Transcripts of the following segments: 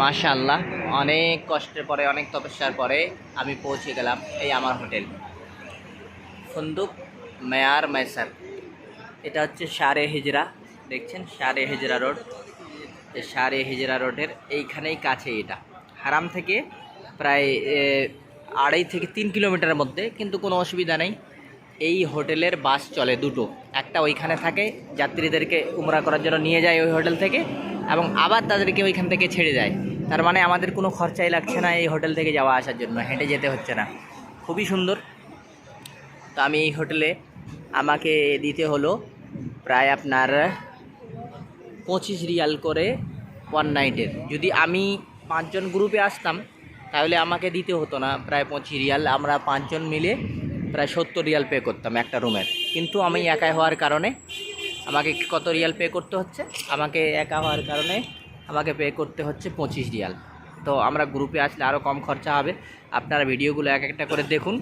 মাশাআল্লাহ, অনেক কষ্টের পরে, অনেক তপস্যার পরে আমি পৌঁছে গেলাম এই আমার হোটেল। ফুন্দুক, মেয়ার মেসার এটা হচ্ছে সারে হিজরা, দেখছেন? সারে হিজরা রোড। এই সারে হিজরা রোডের এইখানেই কাছে এটা। হারাম থেকে প্রায় আড়াই থেকে তিন কিলোমিটারের মধ্যে, কিন্তু কোনো অসুবিধা নেই। এই হোটেলের বাস চলে দুটো। একটা ওইখানে থাকে, যাত্রীদেরকে উমরা করার জন্য নিয়ে যায় ওই হোটেল থেকে। এবং আবার তাদেরকে ওইখান থেকে ছেড়ে যায়। তার মানে আমাদের কোনো খরচাই লাগছে না এই হোটেল থেকে যাওয়া আসার জন্য, হেঁটে যেতে হচ্ছে না। খুবই সুন্দর। তো আমি এই হোটেলে আমাকে দিতে হলো প্রায় আপনার পঁচিশ রিয়াল করে ওয়ান নাইটের যদি আমি পাঁচজন গ্রুপে আসতাম, তাহলে আমাকে দিতে হতো না প্রায় পঁচিশ রিয়াল। আমরা পাঁচজন মিলে প্রায় সত্তর রিয়াল পে করতাম একটা রুমের কিন্তু আমি একাই হওয়ার কারণে আমাকে কত রিয়াল পে করতে হচ্ছে? আমাকে একা হওয়ার কারণে আমাকে পে করতে হচ্ছে পঁচিশ রিয়াল। তো আমরা গ্রুপে আসলে আরও কম খরচা হবে। আপনারা ভিডিওগুলো এক একটা করে দেখুন।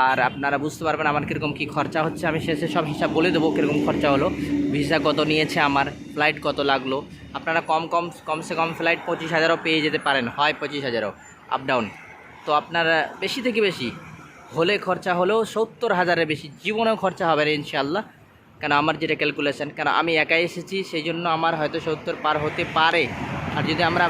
আর আপনারা বুঝতে পারবেন আমার কীরকম কী খরচা হচ্ছে। আমি শেষে সব হিসাব বলে দেবো কীরকম খরচা হলো। ভিসা কত নিয়েছে আমার ফ্লাইট কত লাগল। আপনারা কম কম, কমসে কম ফ্লাইট পঁচিশ হাজারও পেয়ে যেতে পারেন। হয় পঁচিশ হাজারও আপ ডাউন তো আপনারা বেশি থেকে বেশি হলে খরচা হলেও সত্তর হাজারের বেশি, জীবনেও খরচা হবে না ইনশাল্লাহ কেন আমার যেটা ক্যালকুলেশান কেন আমি একাই এসেছি, সেই জন্য আমার হয়তো সত্তর পার হতে পারে। আর যদি আমরা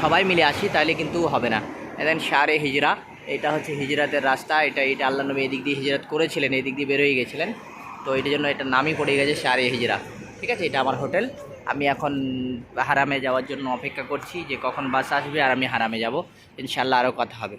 সবাই মিলে আসি, তাহলে কিন্তু হবে না। দেন সারে হিজরা, এটা হচ্ছে হিজরাতের রাস্তা, এটা এটা আল্লাহ নবী এদিক দিয়ে হিজরাত করেছিলেন, এদিক দিয়ে বেরোয় গেছিলেন। তো এটার জন্য এটা নামই পড়ে গেছে সারে হিজরা। ঠিক আছে? এটা আমার হোটেল। আমি এখন হারামে যাওয়ার জন্য অপেক্ষা করছি যে কখন বাস আসবে আর আমি হারামে যাব। ইনশাল্লাহ আরও কথা হবে।